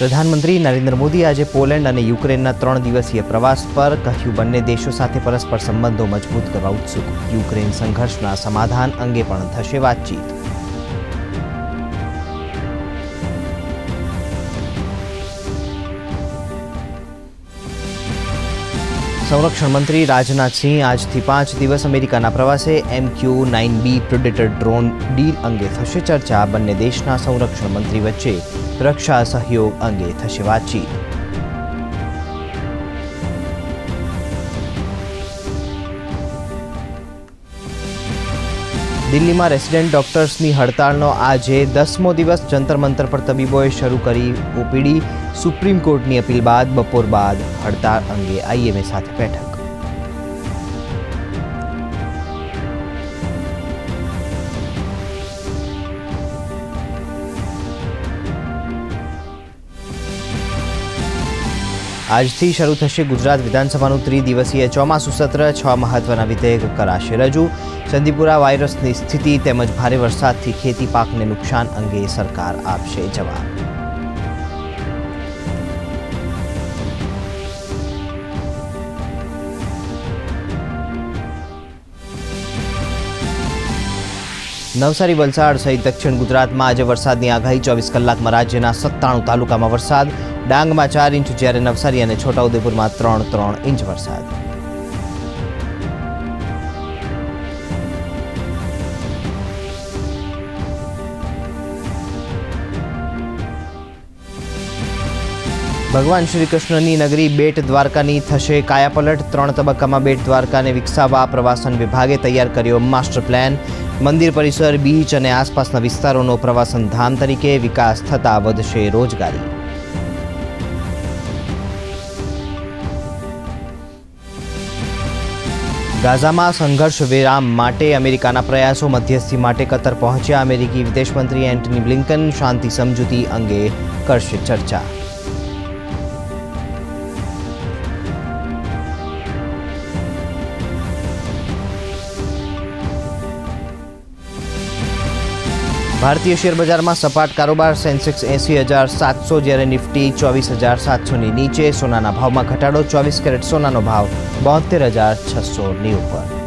પ્રધાનમંત્રી નરેન્દ્ર મોદી આજે પોલેન્ડ અને યુક્રેનના ત્રણ દિવસીય પ્રવાસ પર કહ્યું, બંને દેશો સાથે પરસ્પર સંબંધો મજબૂત કરવા ઉત્સુક. યુક્રેન સંઘર્ષના સમાધાન અંગે પણ થશે વાતચીત. સંરક્ષણ મંત્રી રાજનાથસિંહ આજથી પાંચ દિવસ અમેરિકાના પ્રવાસે M Q nine B predator drone deal અંગે થશે ચર્ચા. બંને દેશના સંરક્ષણ મંત્રી વચ્ચે રક્ષા સહયોગ અંગે થશે વાતચીત. દિલ્હીમાં રેસિડેન્ટ ડોક્ટર્સની હડતાળનો આજે દસમો દિવસ જંતર મંતર પર તબીબોએ શરૂ કરી ઓપીડી. સુપ્રીમ કોર્ટની અપીલ બાદ બપોર બાદ હડતાળ અંગે આઈએમએ સાથે બેઠક. આજથી શરૂ થશે ગુજરાત વિધાનસભાનું ત્રિદિવસીય ચોમાસું સત્ર. છ મહત્વના વિધેયક કરાશે રજૂ. ચંદીપુરા વાયરસની સ્થિતિ તેમજ ભારે વરસાદથી ખેતી પાકને નુકસાન અંગે સરકાર આપશે જવાબ. નવસારી વલસાડ સહિત દક્ષિણ ગુજરાતમાં આજે વરસાદની આગાહી. ચોવીસ કલાકમાં રાજ્યના સત્તાણું તાલુકામાં વરસાદ. ડાંગમાં ચાર ઇંચ જ્યારે નવસારી અને છોટાઉદેપુરમાં ત્રણ ત્રણ ઇંચ વરસાદ. ભગવાન શ્રી કૃષ્ણની નગરી બેટ દ્વારકાની થશે કાયાપલટ. ત્રણ તબક્કામાં બેટ દ્વારકાને વિકસાવવા પ્રવાસન વિભાગે તૈયાર કર્યો માસ્ટર પ્લાન. મંદિર પરિસર, બીચ અને આસપાસના વિસ્તારોનો પ્રવાસન ધામ તરીકે વિકાસ થતાં વધશે રોજગારી. ગાઝામાં સંઘર્ષ વિરામ માટે અમેરિકાના પ્રયાસો મધ્યસ્થી માટે કતર પહોંચ્યા અમેરિકી વિદેશમંત્રી એન્ટની બ્લિન્કન શાંતિ સમજૂતી અંગે કરશે ચર્ચા. ભારતીય શેર બજારમાં સપાટ કારોબાર સેન્સેક્સ એંસી હજાર સાતસો જ્યારે નિફ્ટી ચોવીસ હજાર સાતસોની નીચે સોનાના ભાવમાં ઘટાડો, ચોવીસ કેરેટ સોનાનો ભાવ બોતેર હજાર છસોની ઉપર